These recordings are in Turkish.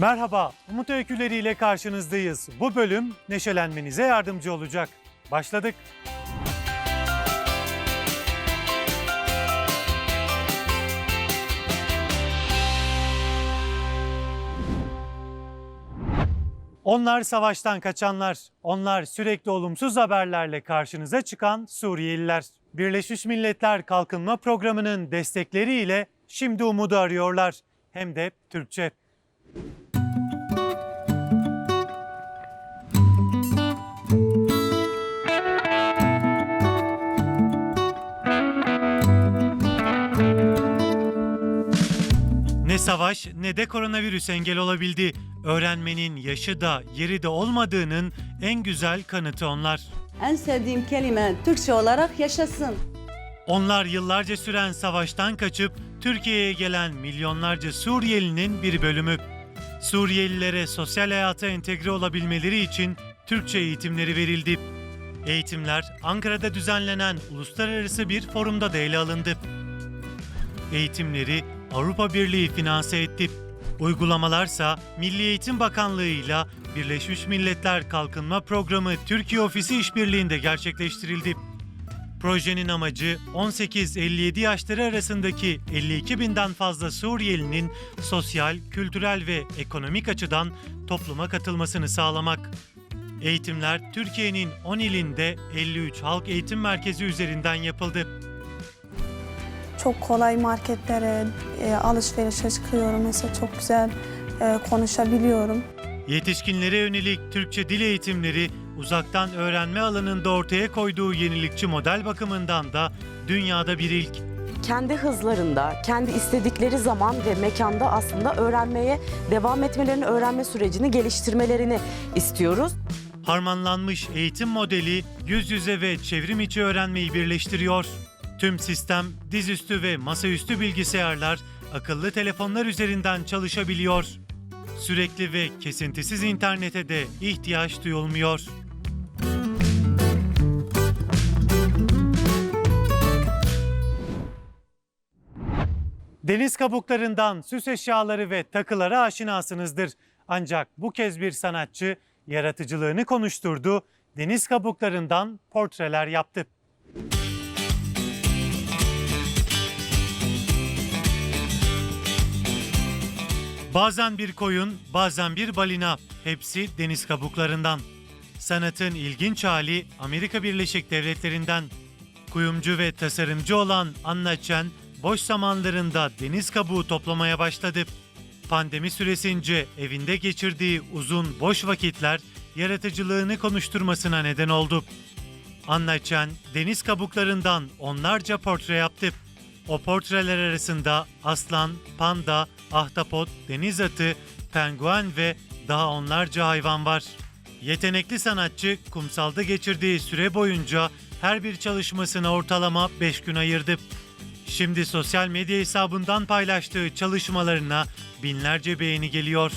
Merhaba, Umut Öyküleri ile karşınızdayız. Bu bölüm neşelenmenize yardımcı olacak. Başladık. Onlar savaştan kaçanlar, onlar sürekli olumsuz haberlerle karşınıza çıkan Suriyeliler. Birleşmiş Milletler Kalkınma Programı'nın destekleriyle şimdi umudu arıyorlar. Hem de Türkçe. Ne savaş ne de koronavirüs engel olabildi. Öğrenmenin yaşı da yeri de olmadığının en güzel kanıtı onlar. En sevdiğim kelime Türkçe olarak yaşasın. Onlar yıllarca süren savaştan kaçıp Türkiye'ye gelen milyonlarca Suriyelinin bir bölümü. Suriyelilere sosyal hayata entegre olabilmeleri için Türkçe eğitimleri verildi. Eğitimler Ankara'da düzenlenen uluslararası bir forumda da ele alındı. Eğitimleri Avrupa Birliği finanse etti. Uygulamalarsa Milli Eğitim Bakanlığı ile Birleşmiş Milletler Kalkınma Programı Türkiye Ofisi işbirliğinde gerçekleştirildi. Projenin amacı 18-57 yaşları arasındaki 52 binden fazla Suriyelinin sosyal, kültürel ve ekonomik açıdan topluma katılmasını sağlamak. Eğitimler Türkiye'nin 10 ilinde 53 halk eğitim merkezi üzerinden yapıldı. Çok kolay marketlere e, alışverişe çıkıyorum. Mesela çok güzel e, konuşabiliyorum. Yetişkinlere yönelik Türkçe dil eğitimleri uzaktan öğrenme alanında ortaya koyduğu yenilikçi model bakımından da dünyada bir ilk. kendi hızlarında, kendi istedikleri zaman ve mekanda aslında öğrenmeye devam etmelerini, öğrenme sürecini geliştirmelerini istiyoruz. Harmanlanmış eğitim modeli yüz yüze ve çevrim içi öğrenmeyi birleştiriyor. Tüm sistem dizüstü ve masaüstü bilgisayarlar, akıllı telefonlar üzerinden çalışabiliyor. Sürekli ve kesintisiz internete de ihtiyaç duyulmuyor. Deniz kabuklarından süs eşyaları ve takılara aşinasınızdır. Ancak bu kez bir sanatçı yaratıcılığını konuşturdu, deniz kabuklarından portreler yaptı. Bazen bir koyun, bazen bir balina, hepsi deniz kabuklarından. Sanatın ilginç hali Amerika Birleşik Devletleri'nden. Kuyumcu ve tasarımcı olan Anna Chen, boş zamanlarında deniz kabuğu toplamaya başladı. Pandemi süresince evinde geçirdiği uzun boş vakitler yaratıcılığını konuşturmasına neden oldu. Anna Chen, deniz kabuklarından onlarca portre yaptı. O portreler arasında aslan, panda, ahtapot, deniz atı, penguen ve daha onlarca hayvan var. Yetenekli sanatçı kumsalda geçirdiği süre boyunca her bir çalışmasına ortalama 5 gün ayırdı. Şimdi sosyal medya hesabından paylaştığı çalışmalarına binlerce beğeni geliyor.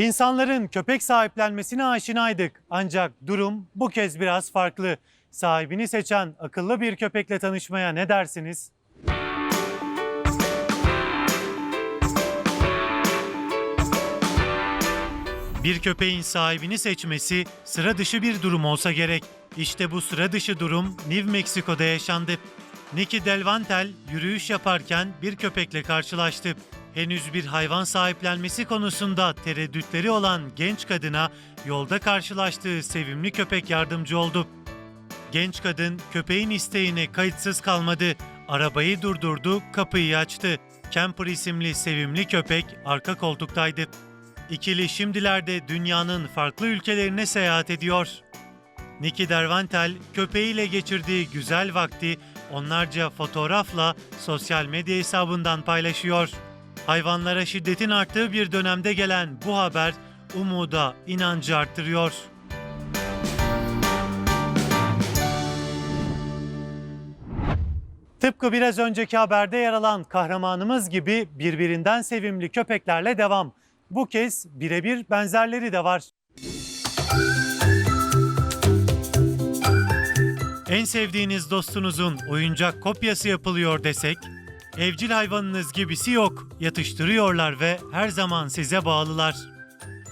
İnsanların köpek sahiplenmesine aşinaydık ancak durum bu kez biraz farklı. Sahibini seçen akıllı bir köpekle tanışmaya ne dersiniz? Bir köpeğin sahibini seçmesi sıra dışı bir durum olsa gerek. İşte bu sıra dışı durum New Mexico'da yaşandı. Nicky Delvantel yürüyüş yaparken bir köpekle karşılaştı. Henüz bir hayvan sahiplenmesi konusunda tereddütleri olan genç kadına yolda karşılaştığı sevimli köpek yardımcı oldu. Genç kadın köpeğin isteğine kayıtsız kalmadı. Arabayı durdurdu, kapıyı açtı. Camper isimli sevimli köpek arka koltuktaydı. İkili şimdilerde dünyanın farklı ülkelerine seyahat ediyor. Nicky Dervantel köpeğiyle geçirdiği güzel vakti onlarca fotoğrafla sosyal medya hesabından paylaşıyor. Hayvanlara şiddetin arttığı bir dönemde gelen bu haber umuda inancı arttırıyor. Tıpkı biraz önceki haberde yer alan kahramanımız gibi birbirinden sevimli köpeklerle devam. Bu kez birebir benzerleri de var. En sevdiğiniz dostunuzun oyuncak kopyası yapılıyor desek, evcil hayvanınız gibisi yok, yatıştırıyorlar ve her zaman size bağlılar.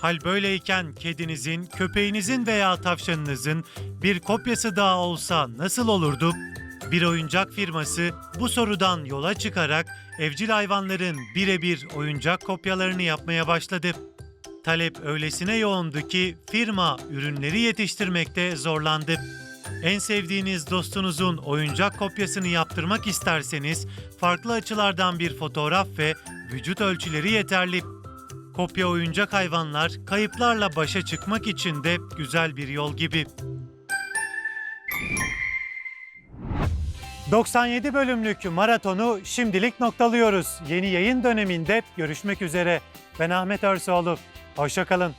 Hal böyleyken kedinizin, köpeğinizin veya tavşanınızın bir kopyası daha olsa nasıl olurdu? Bir oyuncak firması bu sorudan yola çıkarak evcil hayvanların birebir oyuncak kopyalarını yapmaya başladı. Talep öylesine yoğundu ki firma ürünleri yetiştirmekte zorlandı. En sevdiğiniz dostunuzun oyuncak kopyasını yaptırmak isterseniz farklı açılardan bir fotoğraf ve vücut ölçüleri yeterli. Kopya oyuncak hayvanlar kayıplarla başa çıkmak için de güzel bir yol gibi. 97 bölümlük maratonu şimdilik noktalıyoruz. Yeni yayın döneminde görüşmek üzere. Ben Ahmet Örsoğlu. Hoşçakalın.